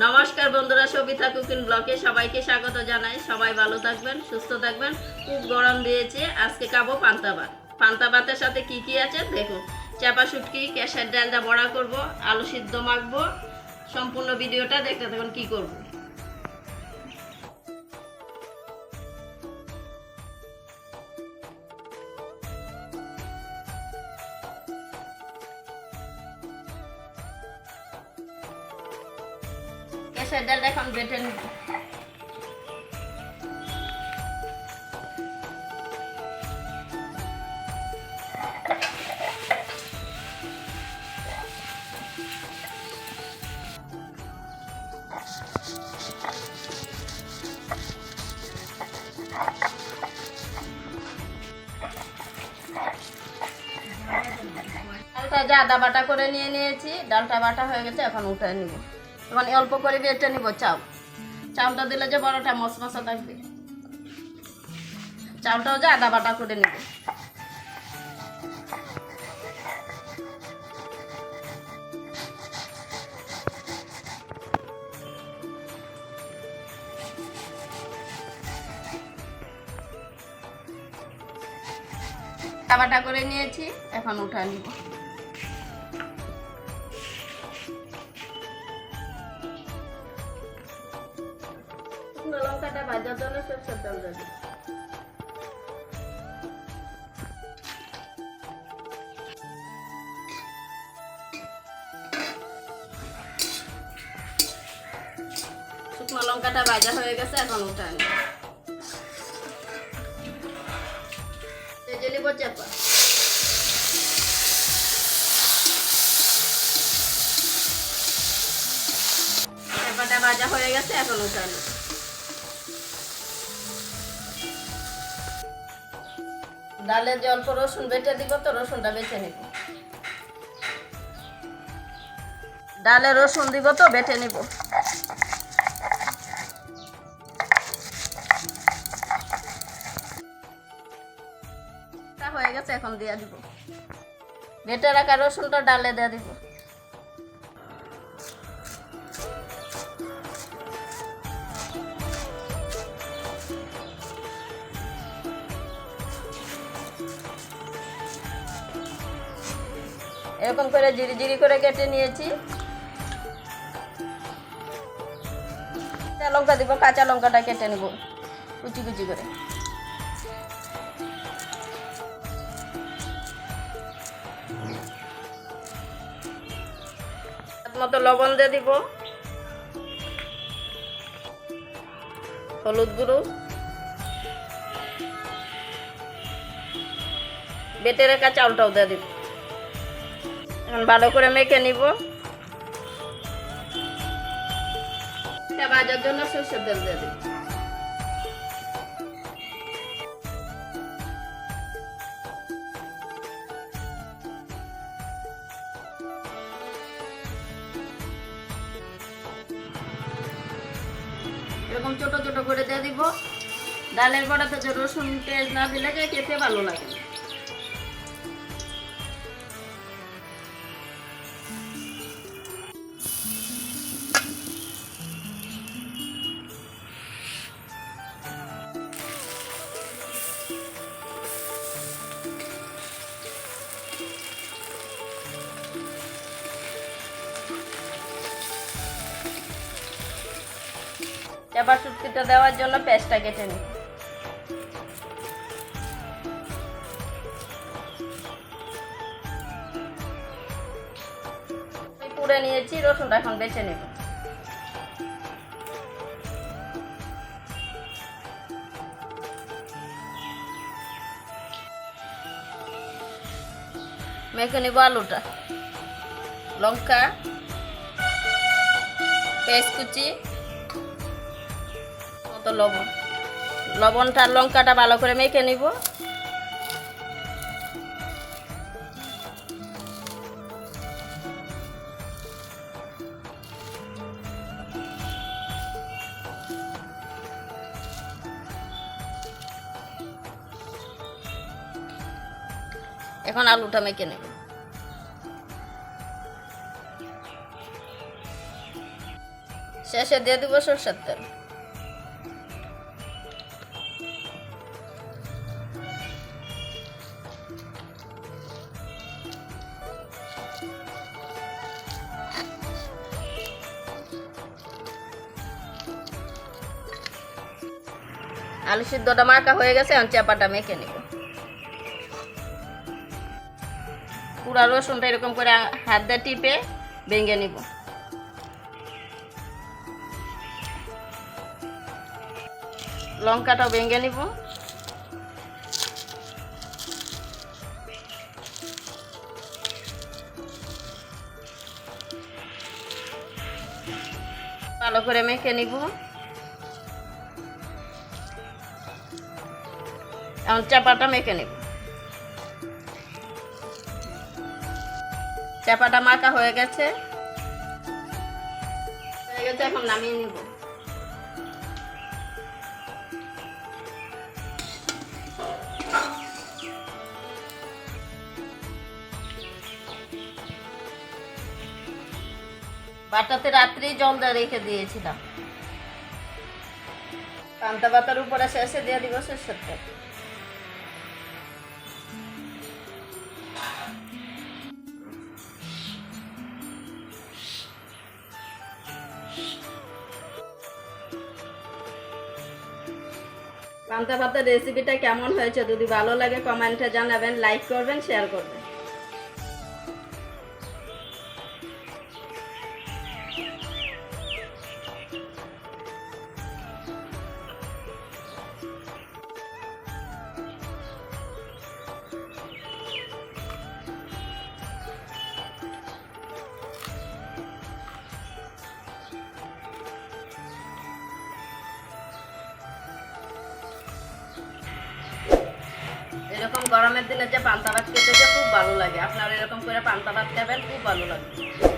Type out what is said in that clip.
নমস্কার বন্ধুরা, সবিতা কুকিং ব্লকে সবাইকে স্বাগত জানাই। সবাই ভালো থাকবেন, সুস্থ থাকবেন। খুব গরম দিয়েছে, আজকে খাব পান্তা ভাত। পান্তা ভাতের সাথে কি কি আছে দেখুন চাপা শুটকি, ক্যাশের ডালটা বড়া করব, আলু সিদ্ধ মাখবো, সম্পূর্ণ ভিডিওটা দেখতে থাকুন, কি করব। ডালটা এখন বেটে ডালটা আদা বাটা করে নিয়ে নিয়েছি। ডালটা বাটা হয়ে গেছে, এখন উঠে নিব। এখন অল্প করে বেটে নিব, চাল। চালটা দিলে যে বড়টা মশমশা থাকবে। চালটাও যে আদা বাটা করে নিব। আদা বাটা করে নিয়েছি, এখন উঠা নিব। শুকনো লঙ্কাটা ভাজার জন্য সরষের তেল। শুকনো লঙ্কাটা ভাজা হয়ে গেছে, এখন উঠে আনি তেজে নিব চেপা। চেপাটা ভাজা হয়ে গেছে, এখন উঠে ডালে যে অল্প রসুন বেটে দিব, তো রসুনটা বেছে নিব। ডালে রসুন দিব, তো বেটে নিব। হয়ে গেছে, এখন দিয়ে দিব। বেটে রাখা রসুনটা ডালে দিয়ে দিব। এরকম করে জিরি জিরি করে কেটে নিয়েছি। কাঁচা লঙ্কা দিব, কাঁচা লঙ্কাটা কেটে নিব, কুচি কুচি করে। মতো লবণ দিয়ে দিব। হলুদ গুঁড়ো। বেটে রাখা চাউলটাও দিয়ে দিব। এখন ভালো করে মেখে নিব। ভাজার জন্য সরষের তেল দিয়ে এরকম ছোট ছোট করে দিয়ে দিব। ডালের বড়াতে রসুন, পেঁয়াজ না দিলে খেতে ভালো লাগে এবার শুটকিটা দেওয়ার জন্য পেস্টটা কেটে নিই। পুড়ে নিয়েছি, রসুনটা এখন বেছে নেব। মেখে নেব আলুটা। লঙ্কা পেস্ট কুচি মতো লবণ। লবণটা, লঙ্কাটা ভালো করে মেখে নিব। এখন আলুটা মেখে নেব। শেষে দিয়ে দিব সরষের তেল। আলু সিদ্ধটা মাখা হয়ে গেছে, এখন চাপাটা মেখে নিব। পুরা রসুনটা এরকম করে হাত দিয়ে টিপে ভেঙে নিব। লঙ্কাটাও ভেঙে নিব। ভালো করে মেখে নিব। এখন চাপাটা মেখে নেব। চাপাটা মাখা হয়ে গেছে। হয়ে গেছে, এখন নামিয়ে নিব। বাটাতে রাত্রি জল দিয়ে রেখে দিয়েছিলাম। পান্তা পাতার উপরে শেষে দিয়ে দিব সরষের পান্তা ভাতের রেসিপিটা কেমন হয়েছে যদি ভালো লাগে কমেন্টে জানাবেন লাইক করবেন শেয়ার করবেন। এরকম গরমের দিনে যে পান্তা ভাত খেতে যে খুব ভালো লাগে। আপনারা এরকম করে পান্তা ভাত খাবেন, খুব ভালো লাগবে